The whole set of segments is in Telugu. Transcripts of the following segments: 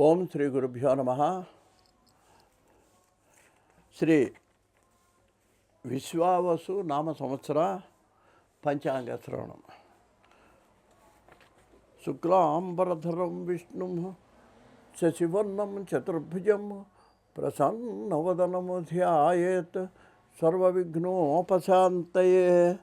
ఓం శ్రీ గురుభ్యో నమ. శ్రీ విశ్వావసు నామ సంవత్సర పంచాంగ శ్రవణం. శుక్లాంబరధరం విష్ణు శశివర్ణం చతుర్భుజం ప్రసన్నవదనము ధ్యాయేత్ సర్వవిఘ్నోపశాంతయే.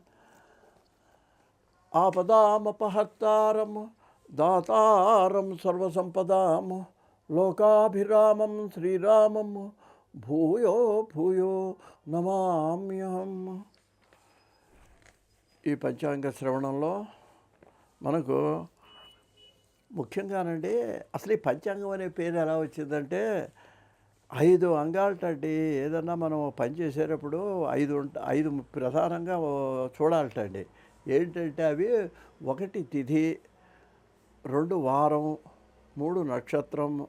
ఆపదామపహర్తారం దాతారం సర్వసంపదాము లోకాభిరామం శ్రీరామం భూయో భూయో నమామ్యహం. ఈ పంచాంగ శ్రవణంలో మనకు ముఖ్యంగానండి అసలు ఈ పంచాంగం అనే పేరు ఎలా వచ్చిందంటే ఐదు అంగాలటండి. ఏదన్నా మనం పని చేసేటప్పుడు ఐదు ఉంట ఐదు ప్రధానంగా చూడాలటండి. ఏంటంటే అవి ఒకటి తిథి రెండు వారం మూడు నక్షత్రం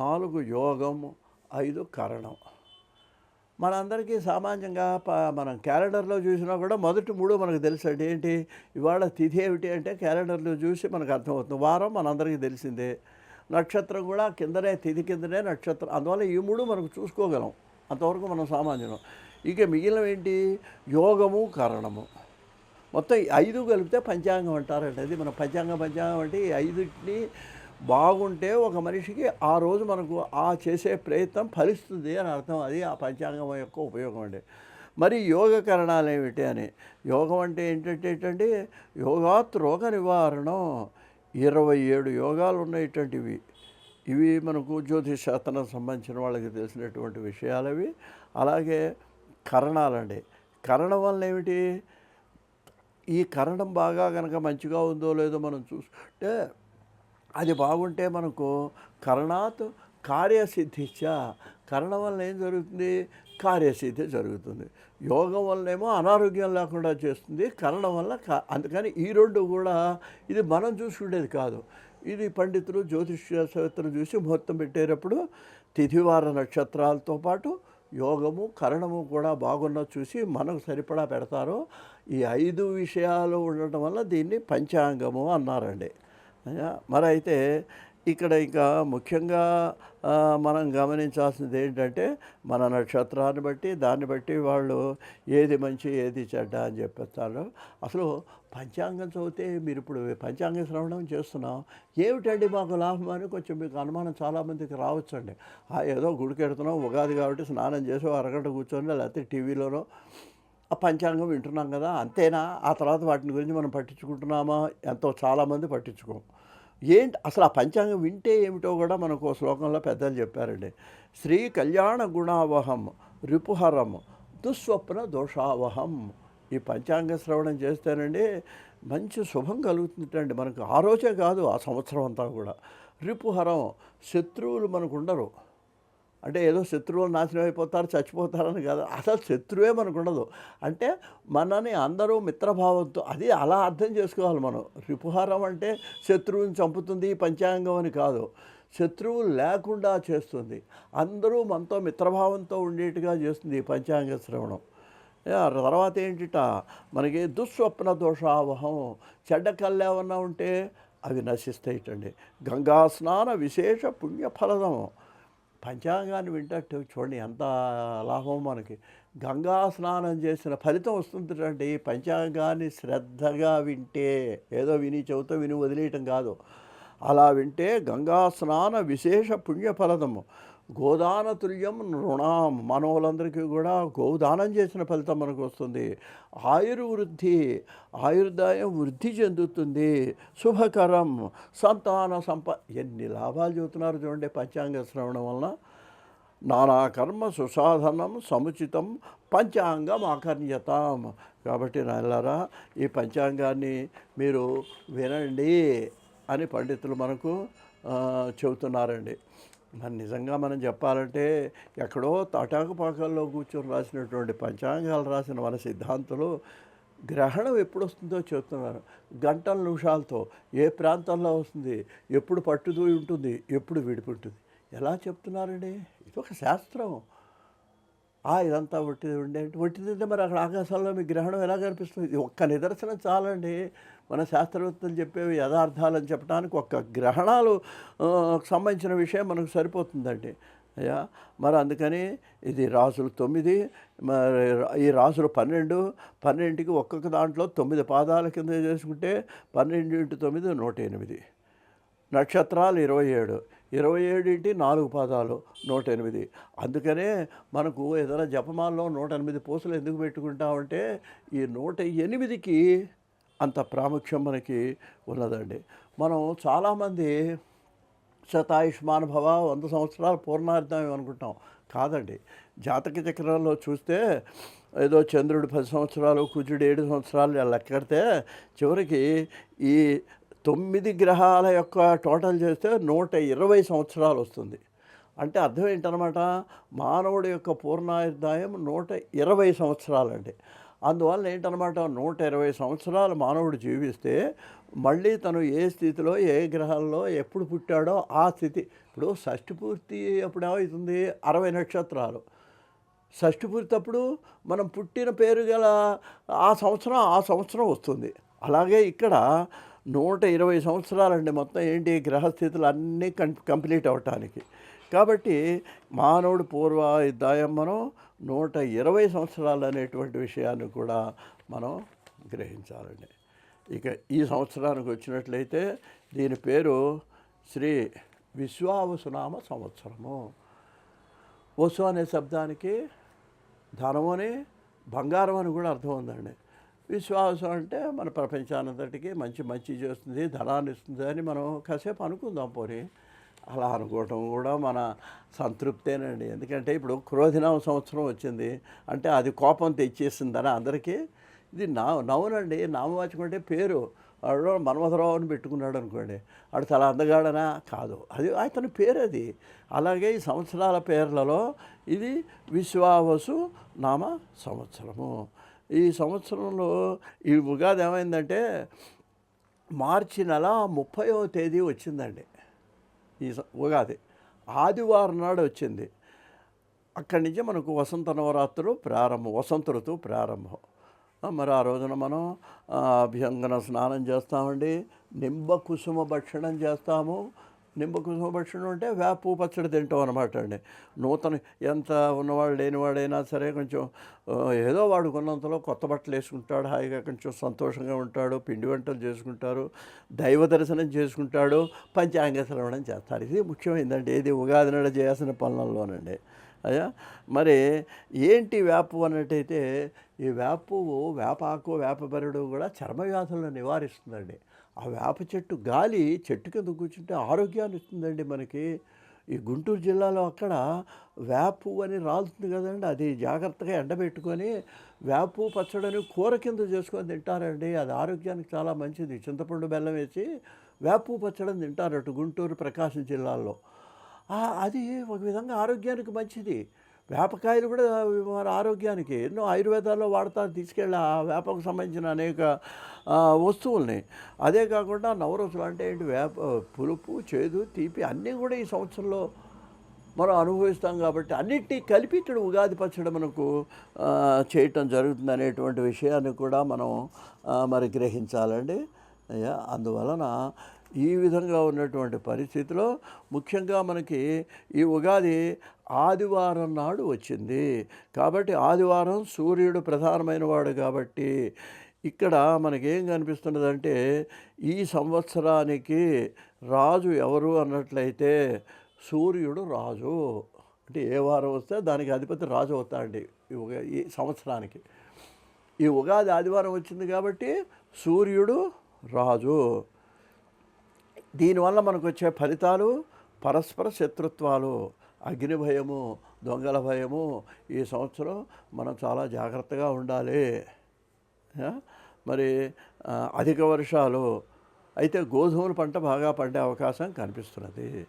నాలుగు యోగం ఐదు కరణం. మనందరికీ సామాన్యంగా ప మనం క్యాలెండర్లో చూసినా కూడా మొదటి మూడు మనకు తెలుసు అండి ఏంటి? ఇవాళ తిథి ఏమిటి అంటే క్యాలెండర్లో చూసి మనకు అర్థమవుతుంది. వారం మనందరికీ తెలిసిందే. నక్షత్రం కూడా కిందనే తిథి కిందనే నక్షత్రం. అందువల్ల ఈ మూడు మనకు చూసుకోగలం. అంతవరకు మనం సామాన్యం ఇక మిగిలిన ఏంటి? యోగము కరణము. మొత్తం ఐదు కలిపితే పంచాంగం అంటారండి. అది మన పంచాంగ పంచాంగం అంటే ఈ ఐదుటిని బాగుంటే ఒక మనిషికి ఆ రోజు మనకు ఆ చేసే ప్రయత్నం ఫలిస్తుంది అని అర్థం. అది ఆ పంచాంగం యొక్క ఉపయోగం అండి. మరి యోగ కరణాలు ఏమిటి అని? యోగం అంటే ఏంటంటే ఏంటంటే యోగాత్ రోగ నివారణం. ఇరవై ఏడు యోగాలు ఉన్నటువంటివి ఇవి మనకు జ్యోతిష్ శాస్త్రం సంబంధించిన వాళ్ళకి తెలిసినటువంటి విషయాలు అవి. అలాగే కరణాలండి కరణం వల్ల ఏమిటి? ఈ కరణం బాగా కనుక మంచిగా ఉందో లేదో మనం చూసుకుంటే అది బాగుంటే మనకు కరణాత్ కార్యసిద్ధిచ్చ. కరణం వల్ల ఏం జరుగుతుంది? కార్యసిద్ధి జరుగుతుంది. యోగం వల్లనేమో అనారోగ్యం లేకుండా చేస్తుంది. కరణం వల్ల కా అందుకని ఈ రెండు కూడా ఇది మనం చూసుకునేది కాదు. ఇది పండితులు జ్యోతిష్యవేత్తలు చూసి ముహూర్తం పెట్టేటప్పుడు తిథివార నక్షత్రాలతో పాటు యోగము కరణము కూడా బాగున్న చూసి మనకు సరిపడా పెడతారు. ఈ ఐదు విషయాలు ఉండటం వల్ల దీన్ని పంచాంగము అన్నారండి. మరి అయితే ఇక్కడ ఇంకా ముఖ్యంగా మనం గమనించాల్సింది ఏంటంటే మన నక్షత్రాన్ని బట్టి దాన్ని బట్టి వాళ్ళు ఏది మంచి ఏది చెడ్డ అని చెప్పేస్తారు. అసలు పంచాంగం చదివితే మీరు ఇప్పుడు పంచాంగ శ్రవణం చేస్తున్నాం. ఏమిటండి మాకు లాభం అని కొంచెం మీకు అనుమానం చాలామందికి రావచ్చండి. ఏదో గుడికెడుతున్నాం ఉగాది కాబట్టి స్నానం చేసి అరగంట కూర్చొని లేకపోతే టీవీలోనో ఆ పంచాంగం వింటున్నాం కదా అంతేనా? ఆ తర్వాత వాటిని గురించి మనం పట్టించుకుంటున్నామా? ఎంతో చాలామంది పట్టించుకోం. ఏంటి? అసలు ఆ పంచాంగం వింటే ఏమిటో కూడా మనకు శ్లోకంలో పెద్దలు చెప్పారండి. శ్రీ కళ్యాణ గుణావహం రిపుహరం దుస్వప్న దోషావహం. ఈ పంచాంగ శ్రవణం చేస్తేనండి మంచి శుభం కలుగుతుందండి. మనకు ఆ రోజే కాదు ఆ సంవత్సరం అంతా కూడా. రిపుహరం శత్రువులు మనకు ఉండరు. అంటే ఏదో శత్రువులు నాశనం అయిపోతారు చచ్చిపోతారని కాదు. అసలు శత్రువే మనకు ఉండదు. అంటే మనని అందరూ మిత్రభావంతో అది అలా అర్థం చేసుకోవాలి మనం. రిపుహారం అంటే శత్రువుని చంపుతుంది పంచాంగం అని కాదు. శత్రువు లేకుండా చేస్తుంది. అందరూ మనతో మిత్రభావంతో ఉండేట్టుగా చేస్తుంది పంచాంగ శ్రవణం. తర్వాత ఏంటిట? మనకి దుస్వప్న దోషావహం చెడ్డ కళ్ళు ఏమన్నా ఉంటే అవి నశిస్తాయిటండి. గంగా స్నాన విశేష పుణ్యఫలదం పంచాంగాన్ని వింటట్టు చూడండి ఎంత లాభం మనకి. గంగా స్నానం చేసిన ఫలితం వస్తుందండి పంచాంగాన్ని శ్రద్ధగా వింటే ఏదో విని చెబుతూ విని వదిలేయటం కాదు. అలా వింటే గంగా స్నాన విశేష పుణ్యఫలదము. గోదాన తుల్యం రుణం మనవులందరికీ కూడా గోదానం చేసిన ఫలితం మనకు వస్తుంది. ఆయుర్వృద్ధి ఆయుర్దాయం వృద్ధి చెందుతుంది. శుభకరం. సంతాన సంప ఎన్ని లాభాలు చెబుతున్నారు చూడండి పంచాంగ శ్రవణం వలన. నానా కర్మ సుసాధనం సముచితం పంచాంగం ఆకర్ణ్యతాం. కాబట్టి నాయలారా ఈ పంచాంగాన్ని మీరు వినండి అని పండితులు మనకు చెబుతున్నారండి. మరి నిజంగా మనం చెప్పాలంటే ఎక్కడో తాటాకుపాకల్లో కూర్చొని రాసినటువంటి పంచాంగాలు రాసిన మన సిద్ధాంతులు గ్రహణం ఎప్పుడు వస్తుందో చెప్తున్నారు. గంటల నిమిషాలతో ఏ ప్రాంతంలో వస్తుంది ఎప్పుడు పట్టుదూయి ఉంటుంది ఎప్పుడు విడిపింటుంది ఎలా చెప్తున్నారండి? ఇది ఒక శాస్త్రం. ఆ ఇదంతా ఒట్టిది ఉండే ఒట్టిదంటే మరి అక్కడ ఆకాశంలో మీ గ్రహణం ఎలా కనిపిస్తుంది? ఇది ఒక్క నిదర్శనం చాలండి. మన శాస్త్రవేత్తలు చెప్పేవి యథార్థాలని చెప్పడానికి ఒక్క గ్రహణాలు సంబంధించిన విషయం మనకు సరిపోతుందండి. అయ్యా మరి అందుకని ఇది రాసులు తొమ్మిది మరి ఈ రాసులు పన్నెండు పన్నెండుకి ఒక్కొక్క దాంట్లో తొమ్మిది పాదాల కింద చేసుకుంటే పన్నెండు ఇంటి తొమ్మిది నూట ఎనిమిది. నక్షత్రాలు ఇరవై ఏడు ఇరవై ఏడు ఇంటి నాలుగు పాదాలు నూట ఎనిమిది. అందుకనే మనకు ఏదైనా జపమాల్లో నూట ఎనిమిది పూసలు ఎందుకు పెట్టుకుంటామంటే ఈ నూట ఎనిమిదికి అంత ప్రాముఖ్యం మనకి ఉన్నదండి. మనం చాలామంది శతాయుష్మాన్ భవ వంద సంవత్సరాలు పూర్ణార్థం అనుకుంటాం. కాదండి. జాతక చక్రంలో చూస్తే ఏదో చంద్రుడు పది సంవత్సరాలు కుజుడు ఏడు సంవత్సరాలు లెక్కడితే చివరికి ఈ తొమ్మిది గ్రహాల యొక్క టోటల్ చేస్తే నూట ఇరవై సంవత్సరాలు వస్తుంది. అంటే అర్థం ఏంటనమాట? మానవుడి యొక్క పూర్ణాయుర్దాయం నూట ఇరవై సంవత్సరాలండి. అందువల్ల ఏంటనమాట నూట ఇరవై సంవత్సరాలు మానవుడు జీవిస్తే మళ్ళీ తను ఏ స్థితిలో ఏ గ్రహాల్లో ఎప్పుడు పుట్టాడో ఆ స్థితి. ఇప్పుడు షష్ఠి పూర్తి ఎప్పుడు ఏమవుతుంది అరవై నక్షత్రాలు. షష్ఠ పూర్తి అప్పుడు మనం పుట్టిన పేరు గల ఆ సంవత్సరం ఆ సంవత్సరం వస్తుంది. అలాగే ఇక్కడ నూట ఇరవై సంవత్సరాలండి మొత్తం ఏంటి? గ్రహస్థితులు అన్నీ కం కంప్లీట్ అవ్వటానికి కాబట్టి మానవుడు పూర్వ దాయం మనం నూట ఇరవై సంవత్సరాలు అనేటువంటి విషయాన్ని కూడా మనం గ్రహించాలండి. ఇక ఈ సంవత్సరానికి వచ్చినట్లయితే దీని పేరు శ్రీ విశ్వావసునామ సంవత్సరము. వసు అనే శబ్దానికి ధనము అని బంగారం అని కూడా అర్థం ఉందండి. విశ్వాసం అంటే మన ప్రపంచానంతటికి మంచి మంచి చేస్తుంది ధనాన్ని ఇస్తుంది అని మనం కాసేపు అనుకుందాం పోనీ. అలా అనుకోవటం కూడా మన సంతృప్తేనండి. ఎందుకంటే ఇప్పుడు క్రోధినామ సంవత్సరం వచ్చింది. అంటే అది కోపం తెచ్చేసిందని అందరికీ? ఇది నా నవ్వునండి. నామవాచకం అంటే పేరు. వాడు మన్మథరావు అని పెట్టుకున్నాడు అనుకోండి. వాడు చాలా అందగాడనా కాదు. అది అతని పేరు అది అలాగే ఈ సంవత్సరాల పేర్లలో ఇది విశ్వావసు నామ సంవత్సరము. ఈ సంవత్సరంలో ఈ ఉగాది ఏమైందంటే మార్చి నెల ముప్పైవ తేదీ వచ్చిందండి. ఈ స- ఉగాది. ఆదివారం నాడు వచ్చింది. అక్కడి నుంచి మనకు వసంత నవరాత్రులు ప్రారంభం వసంత ఋతువు ప్రారంభం. మరి ఆ రోజున మనం అభ్యంగన స్నానం చేస్తామండి నింబ కుసుమ భక్షణం చేస్తాము నిమ్మకు భక్షణం అంటే వేపు పచ్చడి తింటాం అనమాట అండి. నూతన ఎంత ఉన్నవాడు లేనివాడైనా సరే కొంచెం ఏదో వాడుకున్నంతలో కొత్త బట్టలు వేసుకుంటాడు హాయిగా కొంచెం సంతోషంగా ఉంటాడు పిండి వంటలు చేసుకుంటారు దైవ దర్శనం చేసుకుంటాడు పంచాంగ శ్రవణం చేస్తారు. ఇది ముఖ్యమైందండి. ఏది ఉగాది నాడు చేయాల్సిన పనులలోనండి. అయ్యా మరి ఏంటి వేపు అన్నట్టయితే ఈ వేపు వేపాకు వేపబెరడు కూడా చర్మ వ్యాధులను నివారిస్తుందండి. ఆ వేప చెట్టు గాలి చెట్టు కింద కూర్చుంటే ఆరోగ్యాన్ని ఇస్తుందండి మనకి. ఈ గుంటూరు జిల్లాలో అక్కడ వేపు అని రాలుతుంది కదండి. అది జాగ్రత్తగా ఎండబెట్టుకొని వేపు పచ్చడని కూర కింద చేసుకొని తింటారండి. అది ఆరోగ్యానికి చాలా మంచిది. చింతపండు బెల్లం వేసి వేపు పచ్చడిని తింటారట గుంటూరు ప్రకాశం జిల్లాలో అది ఒక విధంగా ఆరోగ్యానికి మంచిది. వేపకాయలు కూడా మన ఆరోగ్యానికి ఎన్నో ఆయుర్వేదాల్లో వాడతారు తీసుకెళ్ళి ఆ వేపకు సంబంధించిన అనేక వస్తువుల్ని. అదే కాకుండా నవరసులు అంటే ఏంటి? వేప పులుపు చేదు తీపి అన్నీ కూడా ఈ సంవత్సరంలో మనం అనుభవిస్తాం కాబట్టి అన్నిటినీ కలిపి ఇక్కడ ఉగాది పచ్చడి మనకు చేయటం జరుగుతుంది అనేటువంటి విషయాన్ని కూడా మనం మరి గ్రహించాలండి. అందువలన ఈ విధంగా ఉన్నటువంటి పరిస్థితిలో ముఖ్యంగా మనకి ఈ ఉగాది ఆదివారం నాడు వచ్చింది. కాబట్టి ఆదివారం సూర్యుడు ప్రధానమైన వాడు కాబట్టి ఇక్కడ మనకేం కనిపిస్తున్నదంటే ఈ సంవత్సరానికి రాజు ఎవరు అన్నట్లయితే సూర్యుడు రాజు. అంటే ఏ వారం వస్తే దానికి అధిపతి రాజు అవుతాడండి ఈ ఉగా ఈ సంవత్సరానికి. ఈ ఉగాది ఆదివారం వచ్చింది కాబట్టి సూర్యుడు రాజు. దీనివల్ల మనకు వచ్చే ఫలితాలు పరస్పర శత్రుత్వాలు. అగ్ని భయము దొంగల భయము ఈ సంవత్సరం మనం చాలా జాగ్రత్తగా ఉండాలి. మరి అధిక వర్షాలు. అయితే గోధుమల పంట బాగా పండే అవకాశం కనిపిస్తున్నది.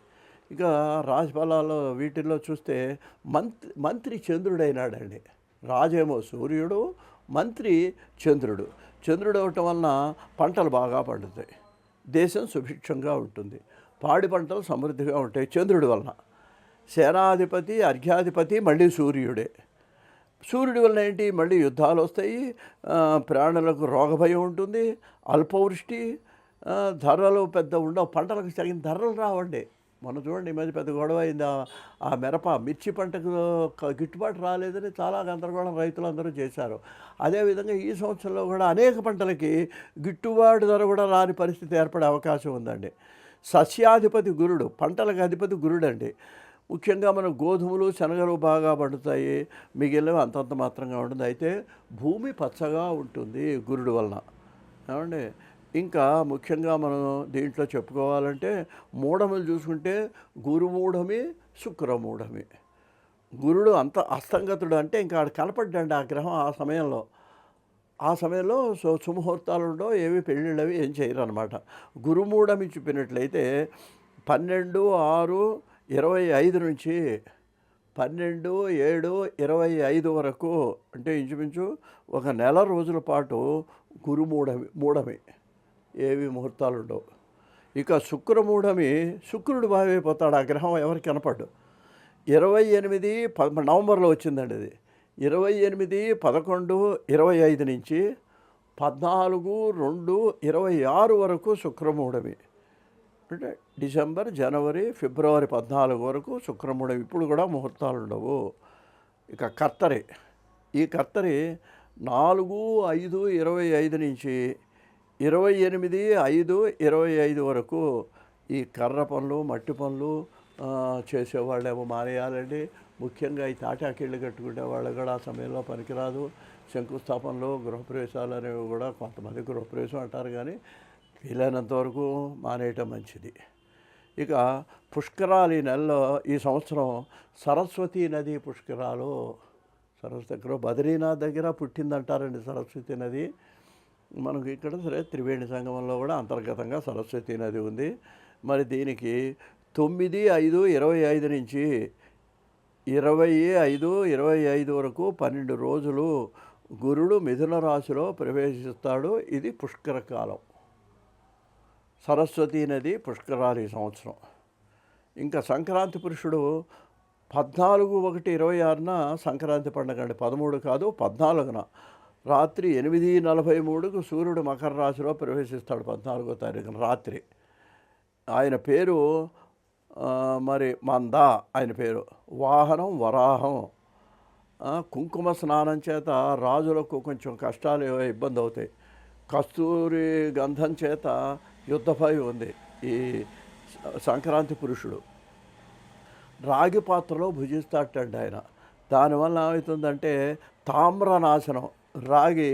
ఇక రాజఫలాల్లో వీటిల్లో చూస్తే మంత్రి మంత్రి చంద్రుడైనాడండి. రాజేమో సూర్యుడు మంత్రి చంద్రుడు. చంద్రుడు అవటం వలన పంటలు బాగా పండుతాయి. దేశం సుభిక్షంగా ఉంటుంది. పాడి పంటలు సమృద్ధిగా ఉంటాయి చంద్రుడి వలన. సేనాధిపతి అర్ఘ్యాధిపతి మళ్ళీ సూర్యుడే. సూర్యుడి వలన ఏంటి? మళ్ళీ యుద్ధాలు వస్తాయి. ప్రాణులకు రోగభయం ఉంటుంది. అల్పవృష్టి ధరలు పెద్ద ఉండవు. పంటలకు తగిన ధరలు రావండి. మొన్న చూడండి ఈ మధ్య పెద్ద గొడవ అయింది. ఆ- ఆ మిరప మిర్చి పంటకు గిట్టుబాటు రాలేదని చాలా గందరగోళం రైతులందరూ చేశారు. అదేవిధంగా ఈ సంవత్సరంలో కూడా అనేక పంటలకి గిట్టుబాటు ధర కూడా రాని పరిస్థితి ఏర్పడే అవకాశం ఉందండి. సస్యాధిపతి గురుడు పంటలకు అధిపతి గురుడు అండి ముఖ్యంగా మన గోధుమలు శనగలు బాగా పండుతాయి. మిగిలినవి అంతంత మాత్రంగా ఉంటుంది అయితే భూమి పచ్చగా ఉంటుంది గురుడు వలన. ఏమండి? ఇంకా ముఖ్యంగా మనం దీంట్లో చెప్పుకోవాలంటే మూఢములు చూసుకుంటే గురుమూఢమి శుక్రమూఢమి. గురుడు అంత అస్తంగతుడు అంటే ఇంకా ఆడ కనపడ్డండి ఆ గ్రహం ఆ సమయంలో. ఆ సమయంలో సో సుముహూర్తాలు ఉండవు ఏవి పెళ్ళిళ్ళవి ఏం చేయరు అనమాట గురుమూఢమి చూపినట్లయితే పన్నెండు ఆరు ఇరవై ఐదు నుంచి పన్నెండు ఏడు ఇరవై ఐదు వరకు అంటే ఇంచుమించు ఒక నెల రోజుల పాటు గురుమూఢమి మూఢమి. ఏవి ముహూర్తాలు ఉండవు ఇక శుక్రమూఢమి శుక్రుడు బాగైపోతాడు ఆ గ్రహం ఎవరికి కనపడ్డు ఇరవై ఎనిమిది ప నవంబర్లో వచ్చిందండి అది. ఇరవై ఎనిమిది పదకొండు ఇరవై ఐదు నుంచి పద్నాలుగు రెండు ఇరవై ఆరు వరకు శుక్రమూఢమి. అంటే డిసెంబర్ జనవరి ఫిబ్రవరి పద్నాలుగు వరకు శుక్రమూఢమి. ఇప్పుడు కూడా ముహూర్తాలు ఉండవు ఇక కత్తరి ఈ కత్తరి నాలుగు ఐదు ఇరవై ఐదు నుంచి ఇరవై ఎనిమిది ఐదు ఇరవై ఐదు వరకు ఈ కర్ర పనులు మట్టి పనులు చేసేవాళ్ళేమో మానేయాలండి. ముఖ్యంగా ఈ తాటాకిళ్ళు కట్టుకునే వాళ్ళు కూడా ఆ సమయంలో పనికిరాదు. శంకుస్థాపనలు గృహప్రవేశాలు అనేవి కూడా కొంతమంది గృహప్రవేశం అంటారు కానీ వీలైనంత వరకు మానేయటం మంచిది. ఇక పుష్కరాలు ఈ నెలలో ఈ సంవత్సరం సరస్వతీ నది పుష్కరాలు సరస్వతి దగ్గర బద్రీనాథ్ దగ్గర పుట్టిందంటారండి సరస్వతి నది. మనకు ఇక్కడ సరే త్రివేణి సంగమంలో కూడా అంతర్గతంగా సరస్వతి నది ఉంది. మరి దీనికి తొమ్మిది ఐదు ఇరవై ఐదు నుంచి ఇరవై ఐదు ఇరవై ఐదు వరకు పన్నెండు రోజులు గురుడు మిథున రాశిలో ప్రవేశిస్తాడు. ఇది పుష్కర కాలం. సరస్వతీ నది పుష్కరాలు ఈ సంవత్సరం. ఇంకా సంక్రాంతి పురుషుడు పద్నాలుగు ఒకటి ఇరవై ఆరున సంక్రాంతి పండుగ అండి పదమూడు కాదు పద్నాలుగున రాత్రి ఎనిమిది నలభై మూడుకు సూర్యుడు మకర రాశిలో ప్రవేశిస్తాడు పద్నాలుగో తారీఖున రాత్రి. ఆయన పేరు మరి మంద ఆయన పేరు. వాహనం వరాహం. కుంకుమ స్నానం చేత రాజులకు కొంచెం కష్టాలు ఇబ్బంది అవుతాయి. కస్తూరి గంధం చేత యుద్ధభయం ఉంది ఈ సంక్రాంతి పురుషుడు. రాగి పాత్రలో భుజిస్తాటండి ఆయన. దానివల్ల ఏమవుతుందంటే తామ్ర నాశనం రాగి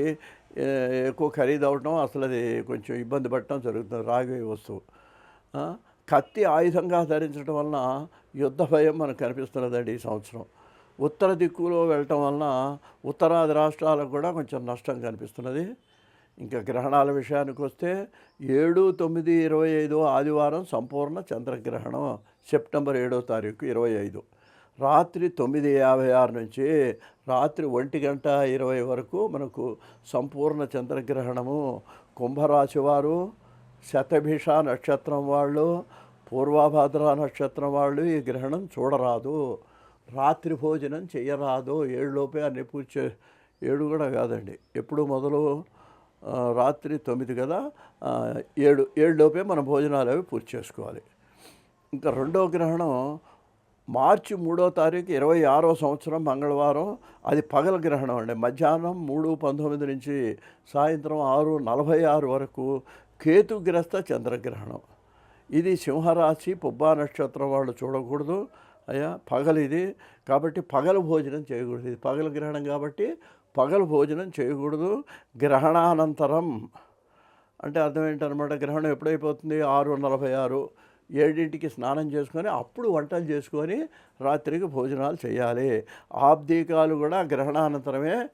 ఎక్కువ ఖరీదు అవటం అసలు అది కొంచెం ఇబ్బంది పడటం జరుగుతుంది రాగి వస్తువు. కత్తి ఆయుధంగా ధరించడం వలన యుద్ధ భయం మనకు కనిపిస్తున్నదండి ఈ సంవత్సరం. ఉత్తర దిక్కులో వెళ్ళటం వలన ఉత్తరాది రాష్ట్రాలకు కూడా కొంచెం నష్టం కనిపిస్తున్నది. ఇంకా గ్రహణాల విషయానికి వస్తే ఏడు తొమ్మిది ఇరవై ఐదు ఆదివారం సంపూర్ణ చంద్రగ్రహణం సెప్టెంబర్ ఏడో తారీఖు ఇరవై ఐదు. రాత్రి తొమ్మిది యాభై ఆరు నుంచి రాత్రి ఒంటి గంట ఇరవై వరకు మనకు సంపూర్ణ చంద్రగ్రహణము. కుంభరాశి వారు శతభిష నక్షత్రం వాళ్ళు పూర్వభద్ర నక్షత్రం వాళ్ళు ఈ గ్రహణం చూడరాదు. రాత్రి భోజనం చేయరాదు. ఏడులోపే అన్ని పూజ ఏడు కూడా కాదండి. ఎప్పుడు మొదలు రాత్రి తొమ్మిది కదా ఏడు ఏడులోపే మన భోజనాలు అవి పూర్తి చేసుకోవాలి. ఇంకా రెండో గ్రహణం మార్చి మూడో తారీఖు ఇరవై ఆరో సంవత్సరం మంగళవారం. అది పగల గ్రహణం అండి. మధ్యాహ్నం మూడు పంతొమ్మిది నుంచి సాయంత్రం ఆరు నలభై ఆరు వరకు కేతుగ్రస్త చంద్రగ్రహణం. ఇది సింహరాశి పుబ్బా నక్షత్రం వాళ్ళు చూడకూడదు. అయ్యా పగలు ఇది. కాబట్టి పగలు భోజనం చేయకూడదు. ఇది పగల గ్రహణం కాబట్టి పగలు భోజనం చేయకూడదు. గ్రహణానంతరం అంటే అర్థం ఏంటనమాట? గ్రహణం ఎప్పుడైపోతుంది? ఆరు నలభై ఆరు. ఏడింటికి స్నానం చేసుకొని అప్పుడు వంటలు చేసుకొని రాత్రికి భోజనాలు చేయాలి. ఆబ్దీకాలు కూడా గ్రహణానంతరమే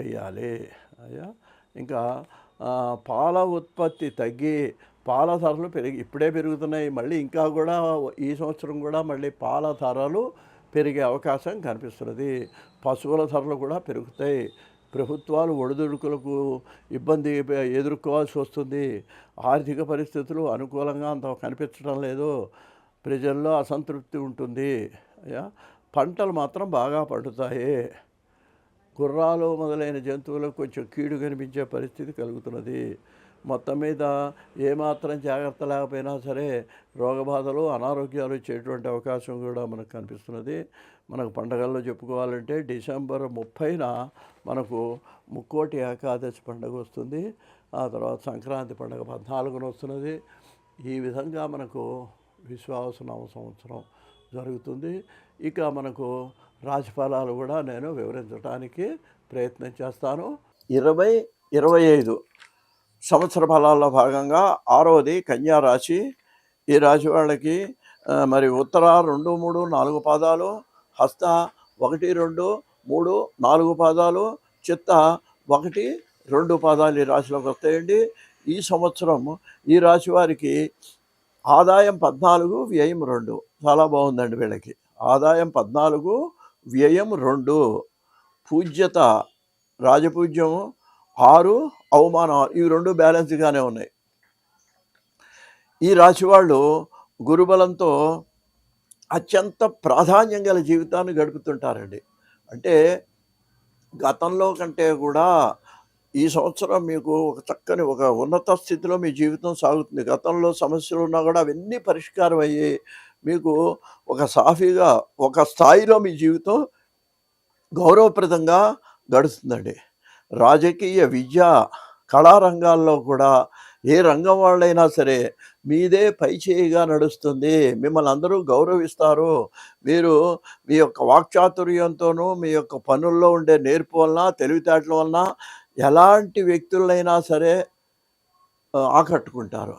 చేయాలి. అయ్యా. ఇంకా పాల ఉత్పత్తి తగ్గి పాల ధరలు పెరిగి ఇప్పుడే పెరుగుతున్నాయి. మళ్ళీ ఇంకా కూడా ఈ సంవత్సరం కూడా మళ్ళీ పాల ధరలు పెరిగే అవకాశం కనిపిస్తున్నది. పశువుల ధరలు కూడా పెరుగుతాయి. ప్రభుత్వాలు ఒడిదుడుకులకు ఇబ్బంది ఎదుర్కోవాల్సి వస్తుంది. ఆర్థిక పరిస్థితులు అనుకూలంగా అంత కనిపించడం లేదు. ప్రజల్లో అసంతృప్తి ఉంటుంది. పంటలు మాత్రం బాగా పండుతాయి. గుర్రాలు మొదలైన జంతువులకు కొంచెం కీడు కనిపించే పరిస్థితి కలుగుతున్నది. మొత్తం మీద ఏమాత్రం జాగ్రత్త లేకపోయినా సరే రోగబాధలు అనారోగ్యాలు వచ్చేటువంటి అవకాశం కూడా మనకు కనిపిస్తున్నది. మనకు పండగల్లో చెప్పుకోవాలంటే డిసెంబర్ ముప్పైన మనకు ముక్కోటి ఏకాదశి పండుగ వస్తుంది. ఆ తర్వాత సంక్రాంతి పండుగ పద్నాలుగున వస్తున్నది. ఈ విధంగా మనకు విశ్వాసనామ సంవత్సరం జరుగుతుంది. ఇక మనకు రాశిఫలాలు కూడా నేను వివరించడానికి ప్రయత్నం చేస్తాను. ఇరవై ఇరవై ఐదు సంవత్సర ఫలాల్లో భాగంగా ఆరవది కన్యా రాశి. ఈ రాశి వాళ్ళకి మరి ఉత్తర రెండు మూడు నాలుగు పాదాలు హస్త ఒకటి రెండు మూడు నాలుగు పాదాలు చిత్త ఒకటి రెండు పాదాలు ఈ రాశిలోకి వస్తాయండి. ఈ సంవత్సరం ఈ రాశి వారికి ఆదాయం పద్నాలుగు వ్యయం రెండు. చాలా బాగుందండి వీళ్ళకి. ఆదాయం పద్నాలుగు వ్యయం రెండు. పూజ్యత రాజపూజ్యం ఆరు అవమానం ఇవి రెండు బ్యాలెన్స్గానే ఉన్నాయి. ఈ రాశి వాళ్ళు గురుబలంతో అత్యంత ప్రాధాన్యం గల జీవితాన్ని గడుపుతుంటారండి. అంటే గతంలో కంటే కూడా ఈ సంవత్సరం మీకు ఒక చక్కని ఒక ఉన్నత స్థితిలో మీ జీవితం సాగుతుంది. గతంలో సమస్యలు ఉన్నా కూడా అవన్నీ పరిష్కారం అయ్యి మీకు ఒక సాఫీగా ఒక స్థాయిలో మీ జీవితం గౌరవప్రదంగా గడుస్తుందండి. రాజకీయ విద్య కళారంగాల్లో కూడా ఏ రంగం వాళ్ళైనా సరే మీదే పైచేయిగా నడుస్తుంది. మిమ్మల్ని అందరూ గౌరవిస్తారు. మీరు మీ యొక్క వాక్చాతుర్యంతోనూ మీ యొక్క పనుల్లో ఉండే నేర్పు వలన తెలివితేటల వలన ఎలాంటి వ్యక్తులైనా సరే ఆకట్టుకుంటారు.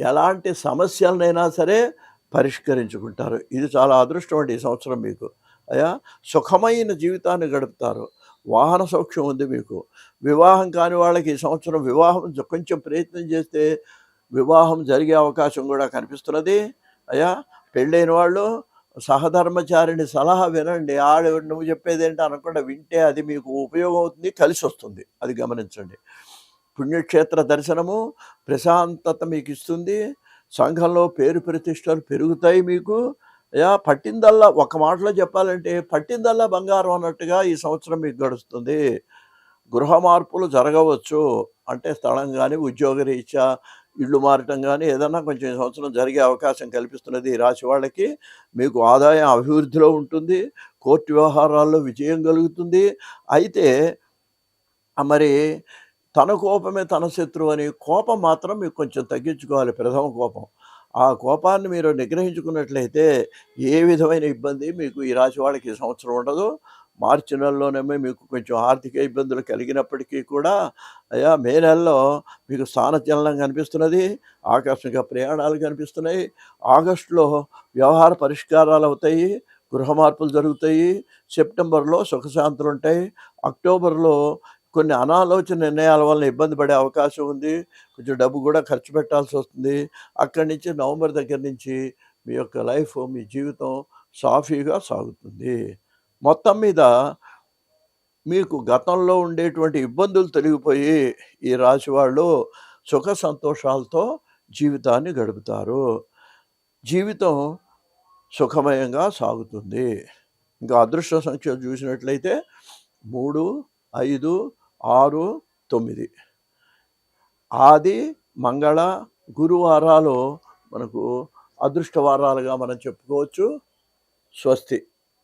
ఎలాంటి సమస్యలనైనా సరే పరిష్కరించుకుంటారు. ఇది చాలా అదృష్టం అండి ఈ సంవత్సరం మీకు. అయా సుఖమైన జీవితాన్ని గడుపుతారు. వాహన సౌఖ్యం ఉంది మీకు. వివాహం కాని వాళ్ళకి ఈ సంవత్సరం వివాహం కొంచెం ప్రయత్నం చేస్తే వివాహం జరిగే అవకాశం కూడా కనిపిస్తున్నది. అయ్యా పెళ్ళైన వాళ్ళు సహధర్మచారిని సలహా వినండి. ఆడ నువ్వు చెప్పేది ఏంటి అనకుండా వింటే అది మీకు ఉపయోగం అవుతుంది కలిసి వస్తుంది. అది గమనించండి. పుణ్యక్షేత్ర దర్శనము ప్రశాంతత మీకు ఇస్తుంది. సంఘంలో పేరు ప్రతిష్టలు పెరుగుతాయి మీకు. యా పట్టిందల్లా ఒక మాటలో చెప్పాలంటే పట్టిందల్లా బంగారం అన్నట్టుగా ఈ సంవత్సరం మీకు గడుస్తుంది. గృహ మార్పులు జరగవచ్చు అంటే స్థలం కానీ ఉద్యోగరీత్యా ఇళ్ళు మారటం కానీ ఏదన్నా కొంచెం ఈ సంవత్సరం జరిగే అవకాశం కల్పిస్తున్నది ఈ రాశి వాళ్ళకి. మీకు ఆదాయం అభివృద్ధిలో ఉంటుంది కోర్టు వ్యవహారాల్లో విజయం కలుగుతుంది. అయితే మరి తన కోపమే తన శత్రువు అని కోపం మాత్రం మీకు కొంచెం తగ్గించుకోవాలి ప్రథమ కోపం. ఆ కోపాన్ని మీరు నిగ్రహించుకున్నట్లయితే ఏ విధమైన ఇబ్బంది మీకు ఈ రాశి వాళ్ళకి ఈ సంవత్సరం ఉండదు. మార్చి నెలలోనేమో మీకు కొంచెం ఆర్థిక ఇబ్బందులు కలిగినప్పటికీ కూడా అయ్యా మే నెలలో మీకు స్థానచలనం కనిపిస్తున్నది ఆకస్మిక ప్రయాణాలు కనిపిస్తున్నాయి ఆగస్టులో వ్యవహార పరిష్కారాలు అవుతాయి గృహ మార్పులు జరుగుతాయి సెప్టెంబర్లో సుఖశాంతులు ఉంటాయి అక్టోబర్లో కొన్ని అనాలోచన నిర్ణయాల వల్ల ఇబ్బంది పడే అవకాశం ఉంది. కొంచెం డబ్బు కూడా ఖర్చు పెట్టాల్సి వస్తుంది. అక్కడి నుంచి నవంబర్ దగ్గర నుంచి మీ యొక్క లైఫ్ మీ జీవితం సాఫీగా సాగుతుంది. మొత్తం మీద మీకు గతంలో ఉండేటువంటి ఇబ్బందులు తొలగిపోయి ఈ రాశి వాళ్ళు సుఖ సంతోషాలతో జీవితాన్ని గడుపుతారు. జీవితం సుఖమయంగా సాగుతుంది. ఇంకా అదృష్ట సంఖ్య చూసినట్లయితే మూడు ఐదు ఆరు తొమ్మిది. ఆది మంగళ గురువారాలు మనకు అదృష్ట వారాలుగా మనం చెప్పుకోవచ్చు. స్వస్తి.